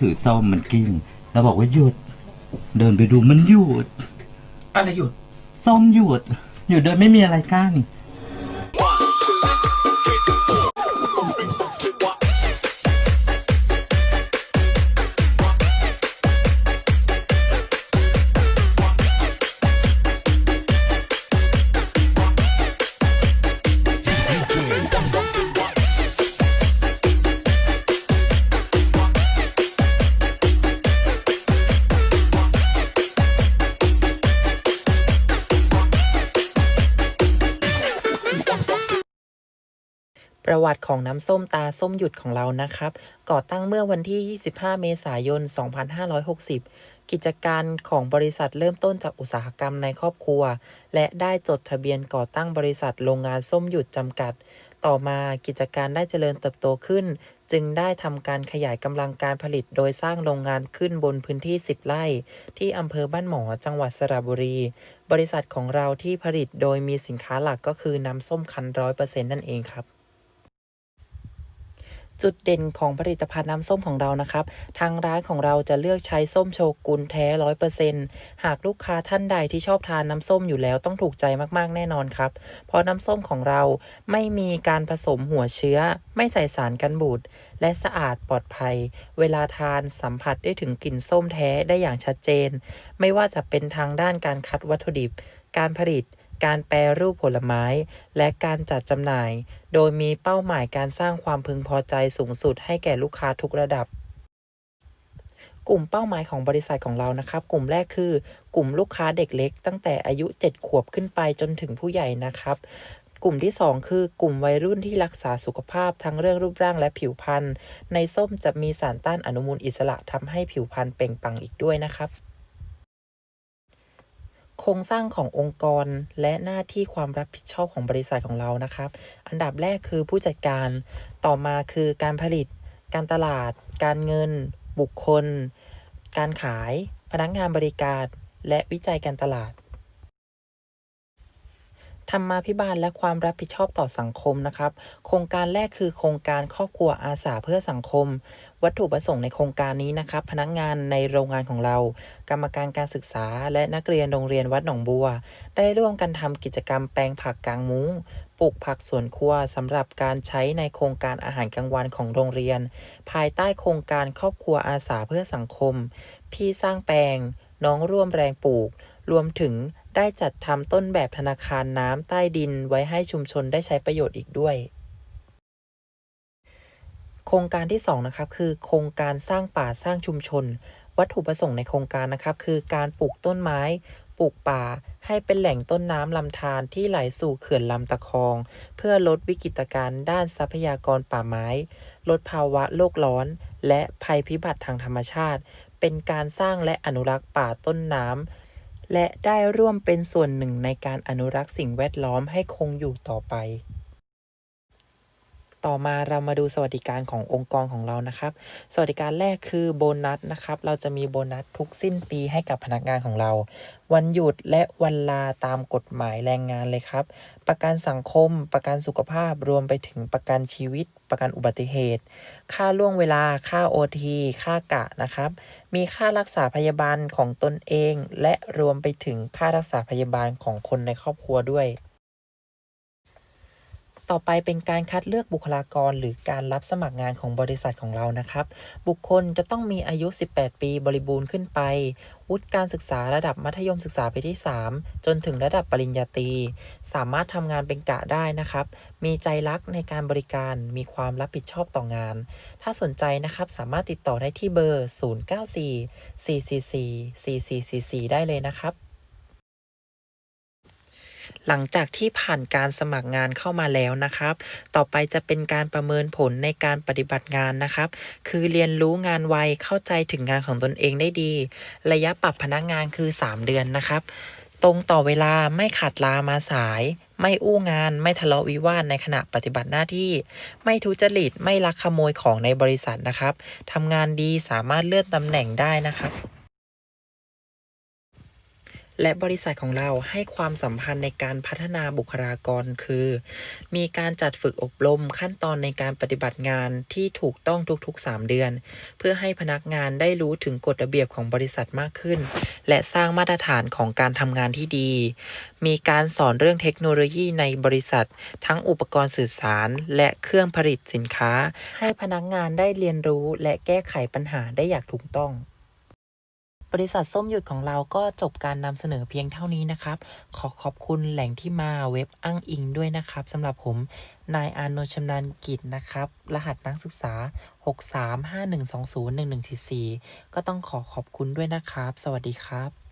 ถือส้มมันกินแล้วบอกว่าหยุด เดินไปดูมันหยุด อะไรหยุด ส้มหยุดหยุดโดยไม่มีอะไรกั้น ประวัติของน้ำส้มตาส้มหยุดของเรานะครับ ก่อตั้งเมื่อวันที่ 25 เมษายน 2560 กิจการของบริษัทเริ่มต้นจากอุตสาหกรรมในครอบครัว และได้จดทะเบียนก่อตั้งบริษัทโรงงานส้มหยุดจำกัด ต่อมากิจการได้เจริญเติบโตขึ้น จึงได้ทำการขยายกำลังการผลิตโดยสร้างโรงงานขึ้นบนพื้นที่ 10 ไร่ ที่อำเภอบ้านหมอจังหวัดสระบุรี บริษัทของเราที่ผลิตโดยมีสินค้าหลักก็คือน้ำส้มคั้นร้อยเปอร์เซ็นต์นั่นเองครับ จุดเด่นของผลิตภัณฑ์น้ำส้มของเรานะครับ ทางร้านของเราจะเลือกใช้ส้มโชกุนแท้ร้อยเปอร์เซ็นหากลูกค้าท่านใดที่ชอบทานน้ำส้มอยู่แล้วต้องถูกใจมากๆแน่นอนครับ เพราะน้ำส้มของเราไม่มีการผสมหัวเชื้อ ไม่ใส่สารกันบูดและสะอาดปลอดภัย เวลาทานสัมผัสได้ถึงกลิ่นส้มแท้ได้อย่างชัดเจน ไม่ว่าจะเป็นทางด้านการคัดวัตถุดิบ การผลิต การแปรรูปผลไม้ และการจัดจำหน่าย โดยมีเป้าหมายการสร้างความพึงพอใจสูงสุดให้แก่ลูกค้าทุกระดับ กลุ่มเป้าหมายของบริษัทของเรานะครับ กลุ่มแรกคือ กลุ่มลูกค้าเด็กเล็ก ตั้งแต่อายุ 7 ขวบขึ้นไปจนถึงผู้ใหญ่นะครับกลุ่มที่ 2 คือกลุ่มวัยรุ่นที่รักษาสุขภาพทั้งเรื่องรูปร่างและผิวพรรณในส้มจะมีสารต้านอนุมูลอิสระทำให้ผิวพรรณเปล่งปลั่งอีกด้วยนะครับ โครงสร้างขององค์กรและหน้าที่ความรับผิดชอบของบริษัทของเรานะครับ อันดับแรกคือผู้จัดการ ต่อมาคือการผลิต การตลาด การเงิน บุคคล การขาย พนักงานบริการ และวิจัยการตลาด ธรรมาภิบาลและความรับผิดชอบต่อสังคมนะครับ โครงการแรกคือโครงการครอบครัวอาสาเพื่อสังคม วัตถุประสงค์ในโครงการนี้นะครับ พนักงานในโรงงานของเรา กรรมการการศึกษา และนักเรียนโรงเรียนวัดหนองบัว ได้ร่วมกันทำกิจกรรมแปลงผักกลางมุ้งปลูกผักสวนครัวสำหรับการใช้ในโครงการอาหารกลางวันของโรงเรียน ภายใต้โครงการครอบครัวอาสาเพื่อสังคม พี่สร้างแปลง น้องร่วมแรงปลูก รวมถึงได้จัดทำต้นแบบธนาคารน้ำใต้ดินไว้ให้ชุมชนได้ใช้ประโยชน์อีกด้วย โครงการที่2นะครับคือ โครงการสร้างป่าสร้างชุมชน วัตถุประสงค์ในโครงการนะครับ คือการปลูกต้นไม้ ปลูกป่า ให้เป็นแหล่งต้นน้ำลำธารที่ไหลสู่เขื่อนลำตะคอง เพื่อลดวิกฤตการณ์ด้านทรัพยากรป่าไม้ ลดภาวะโลกร้อน และภัยพิบัติทางธรรมชาติ เป็นการสร้างและอนุรักษ์ป่าต้นน้ำ และได้ร่วมเป็นส่วนหนึ่งในการอนุรักษ์สิ่งแวดล้อมให้คงอยู่ต่อไป ต่อมาเรามาดูสวัสดิการขององค์กรของเรานะครับ สวัสดิการแรกคือโบนัสนะครับ เราจะมีโบนัสทุกสิ้นปีให้กับพนักงานของเรา วันหยุดและวันลาตามกฎหมายแรงงานเลยครับ ประกันสังคม ประกันสุขภาพรวมไปถึงประกันชีวิต ประกันอุบัติเหตุ ค่าล่วงเวลาค่าโอทีค่ากะนะครับ มีค่ารักษาพยาบาลของตนเอง และรวมไปถึงค่ารักษาพยาบาลของคนในครอบครัวด้วย ต่อไปเป็นการคัดเลือกบุคลากร หรือการรับสมัครงานของบริษัทของเรานะครับ บุคคลจะต้องมีอายุ 18 ปีบริบูรณ์ขึ้นไป วุฒิการศึกษาระดับมัธยมศึกษาปีที่ 3 จนถึงระดับปริญญาตรีสามารถทำงานเป็นกะได้นะครับ มีใจรักในการบริการ มีความรับผิดชอบต่องาน ถ้าสนใจนะครับสามารถติดต่อได้ที่เบอร์ 0944444444 ได้เลยนะครับ หลังจากที่ผ่านการสมัครงานเข้ามาแล้วนะครับ ต่อไปจะเป็นการประเมินผลในการปฏิบัติงานนะครับ คือเรียนรู้งานไวเข้าใจถึงงานของตนเองได้ดี ระยะปรับพนักงานคือ 3 เดือนนะครับ ตรงต่อเวลาไม่ขาดลามาสาย ไม่อู้งาน ไม่ทะเลาะวิวาทในขณะปฏิบัติหน้าที่ ไม่ทุจริตไม่ลักขโมยของในบริษัทนะครับทำงานดีสามารถเลื่อนตำแหน่งได้นะครับ และบริษัทของเราให้ความสัมพันธ์ในการพัฒนาบุคลากรคือ มีการจัดฝึกอบรมขั้นตอนในการปฏิบัติงานที่ถูกต้องทุกๆ 3 เดือน เพื่อให้พนักงานได้รู้ถึงกฎระเบียบของบริษัทมากขึ้น และสร้างมาตรฐานของการทำงานที่ดี มีการสอนเรื่องเทคโนโลยีในบริษัท ทั้งอุปกรณ์สื่อสาร และเครื่องผลิตสินค้า ให้พนักงานได้เรียนรู้และแก้ไขปัญหาได้อย่างถูกต้อง บริษัทส้มหยุดของเราก็จบการนำเสนอเพียงเท่านี้นะครับ ขอขอบคุณแหล่งที่มาเว็บอ้างอิงด้วยนะครับสำหรับผมนายอานนท์ชำนาญกิจนะครับ รหัสนักศึกษา 6351201144 ก็ต้องขอขอบคุณด้วยนะครับ สวัสดีครับ